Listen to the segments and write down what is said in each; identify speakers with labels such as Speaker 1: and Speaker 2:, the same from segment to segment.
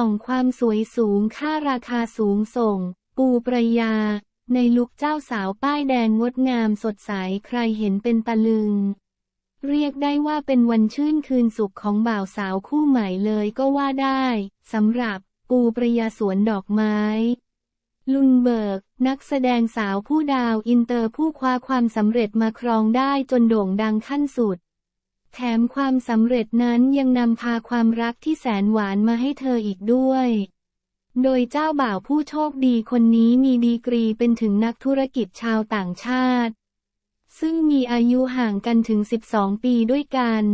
Speaker 1: ส่องความสวยสูงค่าราคาสูงส่ง ปูประยา ในลุกเจ้าสาวป้ายแดงงดงามสดใสใครเห็นเป็นตะลึง เรียกได้ว่าเป็นวันชื่นคืนสุขของบ่าวสาวคู่ใหม่เลยก็ว่าได้สำหรับปูประยาสวนดอกไม้ ลุนเบิร์ก นักแสดงสาวผู้ดาวอินเตอร์ผู้คว้าความสำเร็จมาครองได้จนโด่งดังขั้นสุด แถมความสำเร็จนั้นยังนำพาความรักที่แสนหวานมาให้เธออีกด้วย โดยเจ้าบ่าวผู้โชคดีคนนี้มีดีกรีเป็นถึงนักธุรกิจชาวต่างชาติ ซึ่งมีอายุห่างกันถึง 12 ปีด้วยกัน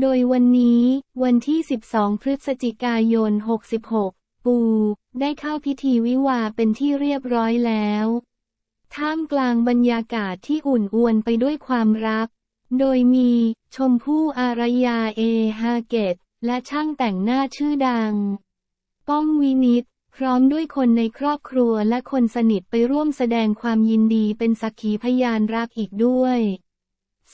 Speaker 1: โดยวันนี้ วันที่ 12 พฤศจิกายน 66 ปู ได้เข้าพิธีวิวาเป็นที่เรียบร้อยแล้ว ท่ามกลางบรรยากาศที่อุ่นอวนไปด้วยความรัก โดยมี ชมพู่อารยาเอฮาเกต และช่างแต่งหน้าชื่อดังป้องวินิตพร้อมด้วยคนในครอบครัวและคนสนิทไปร่วมแสดงความยินดีเป็นสักขีพยานรักอีกด้วย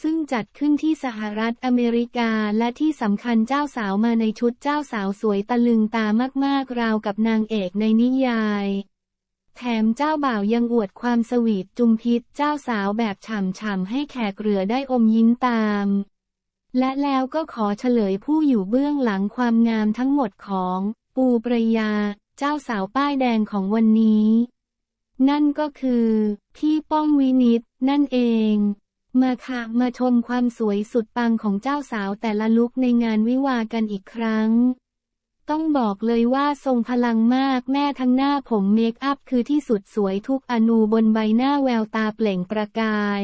Speaker 1: ซึ่งจัดขึ้นที่สหรัฐอเมริกาและที่สำคัญเจ้าสาวมาในชุดเจ้าสาวสวยตะลึงตามากๆราวกับนางเอกในนิยาย แถมเจ้าบ่าวยังอวดความสวีทจุมพิษเจ้าสาวแบบฉ่ำๆให้แขกเรือได้อมยิ้มตาม และแล้วก็ขอเฉลยผู้อยู่เบื้องหลังความงามทั้งหมดของ ปูประยา เจ้าสาวป้ายแดงของวันนี้ นั่นก็คือ พี่ป้องวินิตนั่นเอง มาค่ะมาชมความสวยสุดปังของเจ้าสาวแต่ละลุคในงานวิวากันอีกครั้ง ต้องบอกเลยว่าทรงพลังมากแม่ทั้งหน้าผมเมคอัพคือที่สุดสวยทุกอนูบนใบหน้าแววตาเปล่งประกาย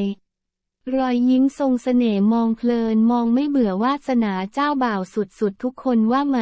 Speaker 1: รอยยิ้มทรงเสน่ห์มองเพลินมองไม่เบื่อวาสนาเจ้าบ่าวสุดๆทุกคนว่าไหม